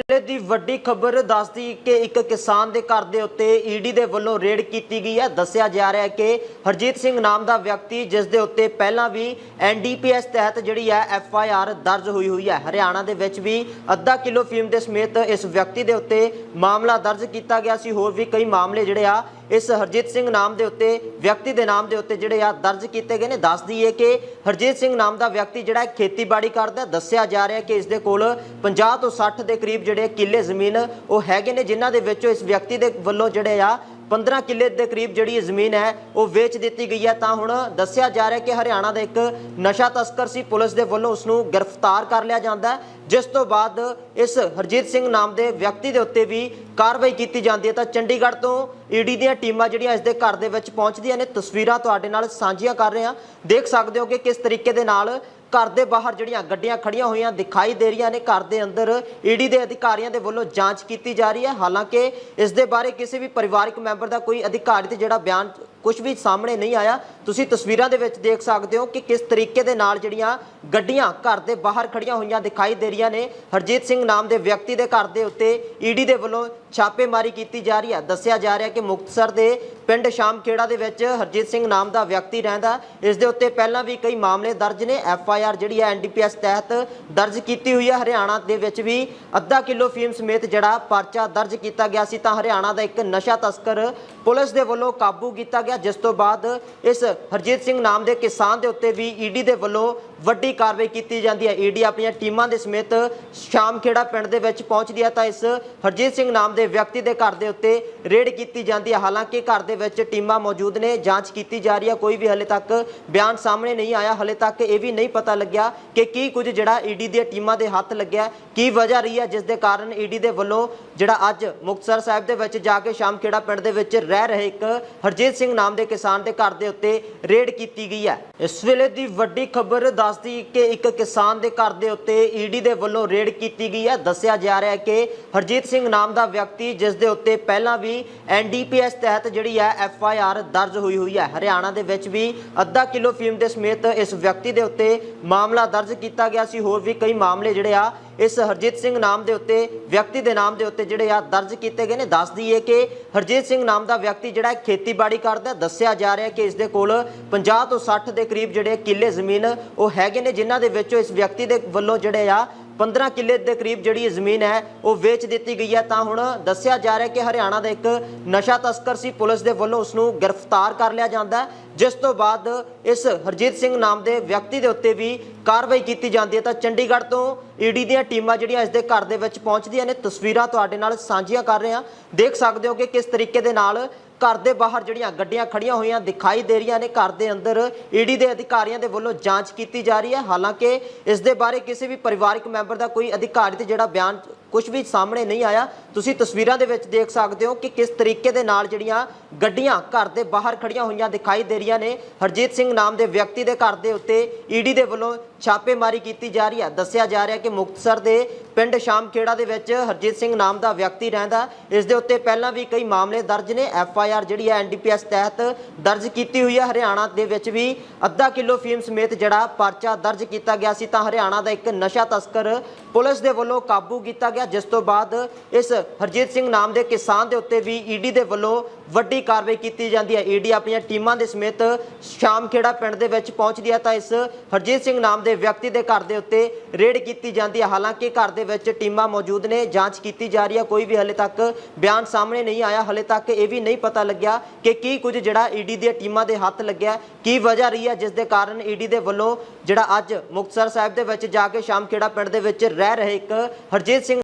ਵੇਲੇ ਦੀ ਵੱਡੀ ਖਬਰ ਦੱਸਦੀ ਕਿ ਇੱਕ ਕਿਸਾਨ ਦੇ ਘਰ ਦੇ ਉੱਤੇ ਈਡੀ ਦੇ ਵੱਲੋਂ ਰੇਡ ਕੀਤੀ ਗਈ ਹੈ। ਦੱਸਿਆ ਜਾ ਰਿਹਾ ਹੈ ਕਿ ਹਰਜੀਤ ਸਿੰਘ ਨਾਮ ਦਾ ਵਿਅਕਤੀ, ਜਿਸ ਦੇ ਉੱਤੇ ਪਹਿਲਾਂ ਵੀ ਐਨਡੀਪੀਐਸ ਤਹਿਤ ਜਿਹੜੀ ਹੈ ਐਫ ਆਈ ਆਰ ਦਰਜ ਹੋਈ ਹੋਈ ਹੈ। ਹਰਿਆਣਾ ਦੇ ਵਿੱਚ ਵੀ ਅੱਧਾ ਕਿਲੋ ਫੀਮ ਦੇ ਸਮੇਤ ਇਸ ਵਿਅਕਤੀ ਦੇ ਉੱਤੇ ਮਾਮਲਾ ਦਰਜ ਕੀਤਾ ਗਿਆ ਸੀ। ਹੋਰ ਵੀ ਕਈ ਮਾਮਲੇ ਜਿਹੜੇ ਆ ਇਸ ਹਰਜੀਤ ਸਿੰਘ ਨਾਮ ਦੇ ਉੱਤੇ, ਵਿਅਕਤੀ ਦੇ ਨਾਮ ਦੇ ਉੱਤੇ ਜਿਹੜੇ ਆ ਦਰਜ ਕੀਤੇ ਗਏ ਨੇ। ਦੱਸ ਦਈਏ ਕਿ ਹਰਜੀਤ ਸਿੰਘ ਨਾਮ ਦਾ ਵਿਅਕਤੀ ਜਿਹੜਾ ਖੇਤੀਬਾੜੀ ਕਰਦਾ ਦੱਸਿਆ ਜਾ ਰਿਹਾ ਕਿ ਇਸ ਦੇ ਕੋਲ 50 ਤੋਂ 60 ਦੇ ਕਰੀਬ ਜਿਹੜੇ ਕਿੱਲੇ ਜ਼ਮੀਨ ਉਹ ਹੈਗੇ ਨੇ, ਜਿਨ੍ਹਾਂ ਦੇ ਵਿੱਚੋਂ ਇਸ ਵਿਅਕਤੀ ਦੇ ਵੱਲੋਂ ਜਿਹੜੇ ਆ 15 ਕਿੱਲੇ ਦੇ ਕਰੀਬ ਜਿਹੜੀ ਇਹ ਜ਼ਮੀਨ ਹੈ, ਉਹ ਵੇਚ ਦਿੱਤੀ ਗਈ ਹੈ। ਤਾਂ ਹੁਣ ਦੱਸਿਆ ਜਾ ਰਿਹਾ ਕਿ ਹਰਿਆਣਾ ਦਾ ਇੱਕ ਨਸ਼ਾ ਤਸਕਰ ਸੀ, ਪੁਲਿਸ ਦੇ ਵੱਲੋਂ ਉਸ ਨੂੰ ਗ੍ਰਿਫਤਾਰ ਕਰ ਲਿਆ ਜਾਂਦਾ ਜਿਸ ਤੋਂ ਬਾਅਦ ਇਸ ਹਰਜੀਤ ਸਿੰਘ ਨਾਮ ਦੇ ਵਿਅਕਤੀ ਦੇ ਉੱਤੇ ਵੀ ਕਾਰਵਾਈ ਕੀਤੀ ਜਾਂਦੀ ਹੈ। ਤਾਂ ਚੰਡੀਗੜ੍ਹ ਤੋਂ ਈਡੀ ਦੀਆਂ ਟੀਮਾਂ ਜਿਹੜੀਆਂ ਇਸ ਦੇ ਘਰ ਦੇ ਵਿੱਚ ਪਹੁੰਚਦੀਆਂ ਨੇ, ਤਸਵੀਰਾਂ ਤੁਹਾਡੇ ਨਾਲ ਸਾਂਝੀਆਂ ਕਰ ਰਹੇ ਹਾਂ। ਦੇਖ ਸਕਦੇ ਹੋ ਕਿ ਕਿਸ ਤਰੀਕੇ ਦੇ ਨਾਲ ਘਰ ਦੇ ਬਾਹਰ ਜਿਹੜੀਆਂ ਗੱਡੀਆਂ ਖੜੀਆਂ ਹੋਈਆਂ ਦਿਖਾਈ ਦੇ ਰਹੀਆਂ ਨੇ, ਘਰ ਦੇ ਅੰਦਰ ਈਡੀ ਦੇ ਅਧਿਕਾਰੀਆਂ ਦੇ ਵੱਲੋਂ ਜਾਂਚ ਕੀਤੀ ਜਾ ਰਹੀ ਹੈ। ਹਾਲਾਂਕਿ ਇਸ ਦੇ ਬਾਰੇ ਕਿਸੇ ਵੀ ਪਰਿਵਾਰਕ ਮੈਂਬਰ ਦਾ ਕੋਈ ਅਧਿਕਾਰੀ ਤੇ ਜਿਹੜਾ ਬਿਆਨ ਕੁਝ ਵੀ ਸਾਹਮਣੇ ਨਹੀਂ ਆਇਆ, ਤੁਸੀਂ ਤਸਵੀਰਾਂ ਦੇ ਵਿੱਚ ਦੇਖ ਸਕਦੇ ਹੋ ਕਿ ਕਿਸ ਤਰੀਕੇ ਦੇ ਨਾਲ ਜਿਹੜੀਆਂ ਗੱਡੀਆਂ ਘਰ ਦੇ ਬਾਹਰ ਖੜੀਆਂ ਹੋਈਆਂ ਦਿਖਾਈ ਦੇ ਰਹੀਆਂ ਨੇ। ਹਰਜੀਤ ਸਿੰਘ ਨਾਮ ਦੇ ਵਿਅਕਤੀ ਦੇ ਘਰ ਦੇ ਉੱਤੇ ਈਡੀ ਦੇ ਵੱਲੋਂ ਛਾਪੇਮਾਰੀ ਕੀਤੀ ਜਾ ਰਹੀ ਹੈ। ਦੱਸਿਆ ਜਾ ਰਿਹਾ ਕਿ ਮੁਕਤਸਰ ਦੇ ਪਿੰਡ ਸ਼ਾਮਖੇੜਾ ਦੇ ਵਿੱਚ ਹਰਜੀਤ ਸਿੰਘ ਨਾਮ ਦਾ ਵਿਅਕਤੀ ਰਹਿੰਦਾ। ਇਸ ਦੇ ਉੱਤੇ ਪਹਿਲਾਂ ਵੀ ਕਈ ਮਾਮਲੇ ਦਰਜ ਨੇ। ਐਫ ਆਈ ਆਰ ਜਿਹੜੀ ਹੈ ਐਨਡੀਪੀਐਸ ਤਹਿਤ ਦਰਜ ਕੀਤੀ ਹੋਈ ਹੈ। ਹਰਿਆਣਾ ਦੇ ਵਿੱਚ ਵੀ ਅੱਧਾ ਕਿਲੋ ਫੀਮ ਸਮੇਤ ਜਿਹੜਾ ਪਰਚਾ ਦਰਜ ਕੀਤਾ ਗਿਆ ਸੀ, ਤਾਂ ਹਰਿਆਣਾ ਦਾ ਇੱਕ ਨਸ਼ਾ ਤਸਕਰ ਪੁਲਿਸ ਦੇ ਵੱਲੋਂ ਕਾਬੂ ਕੀਤਾ ਗਿਆ, ਜਿਸ ਤੋਂ ਬਾਅਦ ਇਸ ਹਰਜੀਤ ਸਿੰਘ ਨਾਮ ਦੇ ਕਿਸਾਨ ਦੇ ਉੱਤੇ ਵੀ ਈਡੀ ਦੇ ਵੱਲੋਂ ਵੱਡੀ ਕਾਰਵਾਈ ਕੀਤੀ ਜਾਂਦੀ ਹੈ। ਈਡੀ ਆਪਣੀਆਂ ਟੀਮਾਂ ਦੇ ਸਮੇਤ ਸ਼ਾਮਖੇੜਾ ਪਿੰਡ ਦੇ ਵਿੱਚ ਪਹੁੰਚਦੀ ਹੈ ਤਾਂ ਇਸ ਹਰਜੀਤ ਸਿੰਘ ਨਾਮ ਦੇ ਵਿਅਕਤੀ ਦੇ ਘਰ ਦੇ ਉੱਤੇ ਰੇਡ ਕੀਤੀ ਜਾਂਦੀ ਹੈ। ਹਾਲਾਂਕਿ ਘਰ ਦੇ ਵਿੱਚ ਟੀਮਾਂ ਮੌਜੂਦ ਨੇ, ਜਾਂਚ ਕੀਤੀ ਜਾ ਰਹੀ ਹੈ। ਕੋਈ ਵੀ ਹਲੇ ਤੱਕ ਬਿਆਨ ਸਾਹਮਣੇ ਨਹੀਂ ਆਇਆ। ਹਲੇ ਤੱਕ ਇਹ ਵੀ ਨਹੀਂ ਪਤਾ ਲੱਗਿਆ ਕਿ ਕੀ ਕੁਝ ਜਿਹੜਾ ਈਡੀ ਦੀਆਂ ਟੀਮਾਂ ਦੇ ਹੱਥ ਲੱਗਿਆ ਕੀ ਵਜ੍ਹਾ ਰਹੀ ਹੈ, ਜਿਸ ਦੇ ਕਾਰਨ ਈਡੀ ਦੇ ਵੱਲੋਂ ਜਿਹੜਾ ਅੱਜ ਮੁਕਤਸਰ ਸਾਹਿਬ ਦੇ ਵਿੱਚ ਜਾ ਕੇ ਸ਼ਾਮਖੇੜਾ ਪਿੰਡ ਦੇ ਵਿੱਚ ਰਹਿ ਰਹੇ ਇੱਕ ਹਰਜੀਤ ਸਿੰਘ ਨਾਮ ਦੇ ਕਿਸਾਨ ਦੇ ਘਰ ਦੇ ਉੱਤੇ ਰੇਡ ਕੀਤੀ ਗਈ ਹੈ। ਇਸ ਵੇਲੇ ਦੀ ਵੱਡੀ ਖਬਰ ਦਾ ਦੱਸਦੀ ਕਿ ਇੱਕ ਕਿਸਾਨ ਦੇ ਘਰ ਦੇ ਉੱਤੇ ਈਡੀ ਦੇ ਵੱਲੋਂ ਰੇਡ ਕੀਤੀ ਗਈ ਹੈ। ਦੱਸਿਆ ਜਾ ਰਿਹਾ ਹੈ ਕਿ ਹਰਜੀਤ ਸਿੰਘ ਨਾਮ ਦਾ ਵਿਅਕਤੀ, ਜਿਸ ਦੇ ਉੱਤੇ ਪਹਿਲਾਂ ਵੀ ਐਨਡੀਪੀਐਸ ਤਹਿਤ ਜਿਹੜੀ ਹੈ ਐਫ ਆਈ ਆਰ ਦਰਜ ਹੋਈ ਹੋਈ ਹੈ। ਹਰਿਆਣਾ ਦੇ ਵਿੱਚ ਵੀ ਅੱਧਾ ਕਿਲੋ ਫੀਮ ਦੇ ਸਮੇਤ ਇਸ ਵਿਅਕਤੀ ਦੇ ਉੱਤੇ ਮਾਮਲਾ ਦਰਜ ਕੀਤਾ ਗਿਆ ਸੀ। ਹੋਰ ਵੀ ਕਈ ਮਾਮਲੇ ਜਿਹੜੇ ਆ ਇਸ ਹਰਜੀਤ ਸਿੰਘ ਨਾਮ ਦੇ ਉੱਤੇ, ਵਿਅਕਤੀ ਦੇ ਨਾਮ ਦੇ ਉੱਤੇ ਜਿਹੜੇ ਆ ਦਰਜ ਕੀਤੇ ਗਏ ਨੇ। ਦੱਸ ਦਈਏ ਕਿ ਹਰਜੀਤ ਸਿੰਘ ਨਾਮ ਦਾ ਵਿਅਕਤੀ ਜਿਹੜਾ ਖੇਤੀਬਾੜੀ ਕਰਦਾ, ਦੱਸਿਆ ਜਾ ਰਿਹਾ ਕਿ ਇਸ ਦੇ ਕੋਲ 50 ਤੋਂ 60 ਦੇ ਕਰੀਬ ਜਿਹੜੇ ਕਿੱਲੇ ਜ਼ਮੀਨ ਉਹ ਹੈਗੇ ਨੇ, ਜਿਨ੍ਹਾਂ ਦੇ ਵਿੱਚੋਂ ਇਸ ਵਿਅਕਤੀ ਦੇ ਵੱਲੋਂ ਜਿਹੜੇ ਆ 15 ਕਿੱਲੇ ਦੇ ਕਰੀਬ ਜਿਹੜੀ ਜ਼ਮੀਨ ਹੈ, ਉਹ ਵੇਚ ਦਿੱਤੀ ਗਈ ਹੈ। ਤਾਂ ਹੁਣ ਦੱਸਿਆ ਜਾ ਰਿਹਾ ਕਿ ਹਰਿਆਣਾ ਦਾ ਇੱਕ ਨਸ਼ਾ ਤਸਕਰ ਸੀ, ਪੁਲਿਸ ਦੇ ਵੱਲੋਂ ਉਸ ਨੂੰ ਗ੍ਰਿਫਤਾਰ ਕਰ ਲਿਆ ਜਾਂਦਾ ਜਿਸ ਤੋਂ ਬਾਅਦ ਇਸ ਹਰਜੀਤ ਸਿੰਘ ਨਾਮ ਦੇ ਵਿਅਕਤੀ ਦੇ ਉੱਤੇ ਵੀ ਕਾਰਵਾਈ ਕੀਤੀ ਜਾਂਦੀ ਹੈ। ਤਾਂ ਚੰਡੀਗੜ੍ਹ ਤੋਂ ਈਡੀ ਦੀਆਂ ਟੀਮਾਂ ਜਿਹੜੀਆਂ ਇਸ ਦੇ ਘਰ ਦੇ ਵਿੱਚ ਪਹੁੰਚਦੀਆਂ ਨੇ, ਤਸਵੀਰਾਂ ਤੁਹਾਡੇ ਨਾਲ ਸਾਂਝੀਆਂ ਕਰ ਰਹੇ ਹਾਂ। ਦੇਖ ਸਕਦੇ ਹੋ ਕਿ ਕਿਸ ਤਰੀਕੇ ਦੇ ਨਾਲ ਘਰ ਦੇ ਬਾਹਰ ਜਿਹੜੀਆਂ ਗੱਡੀਆਂ ਖੜੀਆਂ ਹੋਈਆਂ ਦਿਖਾਈ ਦੇ ਰਹੀਆਂ ਨੇ, ਘਰ ਦੇ ਅੰਦਰ ਈਡੀ ਦੇ ਅਧਿਕਾਰੀਆਂ ਦੇ ਵੱਲੋਂ ਜਾਂਚ ਕੀਤੀ ਜਾ ਰਹੀ ਹੈ। ਹਾਲਾਂਕਿ ਇਸ ਦੇ ਬਾਰੇ ਕਿਸੇ ਵੀ ਪਰਿਵਾਰਕ ਮੈਂਬਰ ਦਾ ਕੋਈ ਅਧਿਕਾਰੀ ਤੇ ਜਿਹੜਾ ਬਿਆਨ ਕੁਝ ਵੀ ਸਾਹਮਣੇ ਨਹੀਂ ਆਇਆ। ਤੁਸੀਂ ਤਸਵੀਰਾਂ ਦੇ ਵਿੱਚ ਦੇਖ ਸਕਦੇ ਹੋ ਕਿ ਕਿਸ ਤਰੀਕੇ ਦੇ ਨਾਲ ਜਿਹੜੀਆਂ ਗੱਡੀਆਂ ਘਰ ਦੇ ਬਾਹਰ ਖੜੀਆਂ ਹੋਈਆਂ ਦਿਖਾਈ ਦੇ ਰਹੀਆਂ ਨੇ। ਹਰਜੀਤ ਸਿੰਘ ਨਾਮ ਦੇ ਵਿਅਕਤੀ ਦੇ ਘਰ ਦੇ ਉੱਤੇ ਈਡੀ ਦੇ ਵੱਲੋਂ ਛਾਪੇਮਾਰੀ ਕੀਤੀ ਜਾ ਰਹੀ ਹੈ। ਦੱਸਿਆ ਜਾ ਰਿਹਾ ਕਿ ਮੁਕਤਸਰ ਦੇ ਪਿੰਡ ਸ਼ਾਮਖੇੜਾ ਦੇ ਵਿੱਚ ਹਰਜੀਤ ਸਿੰਘ ਨਾਮ ਦਾ ਵਿਅਕਤੀ ਰਹਿੰਦਾ। ਇਸ ਦੇ ਉੱਤੇ ਪਹਿਲਾਂ ਵੀ ਕਈ ਮਾਮਲੇ ਦਰਜ ਨੇ। ਐਫ ਆਈ ਆਰ ਜਿਹੜੀ ਹੈ ਐਨਡੀਪੀਐਸ ਤਹਿਤ ਦਰਜ ਕੀਤੀ ਹੋਈ ਹੈ। ਹਰਿਆਣਾ ਦੇ ਵਿੱਚ ਵੀ ਅੱਧਾ ਕਿਲੋ ਫੀਮ ਸਮੇਤ ਜਿਹੜਾ ਪਰਚਾ ਦਰਜ ਕੀਤਾ ਗਿਆ ਸੀ, ਤਾਂ ਹਰਿਆਣਾ ਦਾ ਇੱਕ ਨਸ਼ਾ ਤਸਕਰ ਪੁਲਿਸ ਦੇ ਵੱਲੋਂ ਕਾਬੂ ਕੀਤਾ ਗਿਆ। ਜਿਸ ਤੋਂ ਬਾਅਦ ਇਸ ਹਰਜੀਤ ਸਿੰਘ ਨਾਮ ਦੇ ਕਿਸਾਨ ਦੇ ਉੱਤੇ ਵੀ ਈਡੀ ਦੇ ਵੱਲੋਂ ਵੱਡੀ ਕਾਰਵਾਈ ਕੀਤੀ ਜਾਂਦੀ ਹੈ। ਈਡੀ ਆਪਣੀਆਂ ਟੀਮਾਂ ਦੇ ਸਮੇਤ ਸ਼ਾਮਖੇੜਾ ਪਿੰਡ ਦੇ ਵਿੱਚ ਪਹੁੰਚਦੀ ਹੈ ਤਾਂ ਇਸ ਹਰਜੀਤ ਸਿੰਘ ਨਾਮ ਦੇ ਵਿਅਕਤੀ ਦੇ ਘਰ ਦੇ ਉੱਤੇ ਰੇਡ ਕੀਤੀ ਜਾਂਦੀ ਹੈ। ਹਾਲਾਂਕਿ ਘਰ ਦੇ ਵਿੱਚ ਟੀਮਾਂ ਮੌਜੂਦ ਨੇ, ਜਾਂਚ ਕੀਤੀ ਜਾ ਰਹੀ ਹੈ। ਕੋਈ ਵੀ ਹਲੇ ਤੱਕ ਬਿਆਨ ਸਾਹਮਣੇ ਨਹੀਂ ਆਇਆ। ਹਲੇ ਤੱਕ ਇਹ ਵੀ ਨਹੀਂ ਪਤਾ ਲੱਗਿਆ ਕਿ ਕੀ ਕੁਝ ਜਿਹੜਾ ਈਡੀ ਦੀਆਂ ਟੀਮਾਂ ਦੇ ਹੱਥ ਲੱਗਿਆ, ਕੀ ਵਜ੍ਹਾ ਰਹੀ ਹੈ, ਜਿਸ ਦੇ ਕਾਰਨ ਈਡੀ ਦੇ ਵੱਲੋਂ ਜਿਹੜਾ ਅੱਜ ਮੁਕਤਸਰ ਸਾਹਿਬ ਦੇ ਵਿੱਚ ਜਾ ਕੇ ਸ਼ਾਮਖੇੜਾ ਪਿੰਡ ਦੇ ਵਿੱਚ ਰਹਿ ਰਹੇ ਇੱਕ ਹਰਜੀਤ ਸਿੰਘ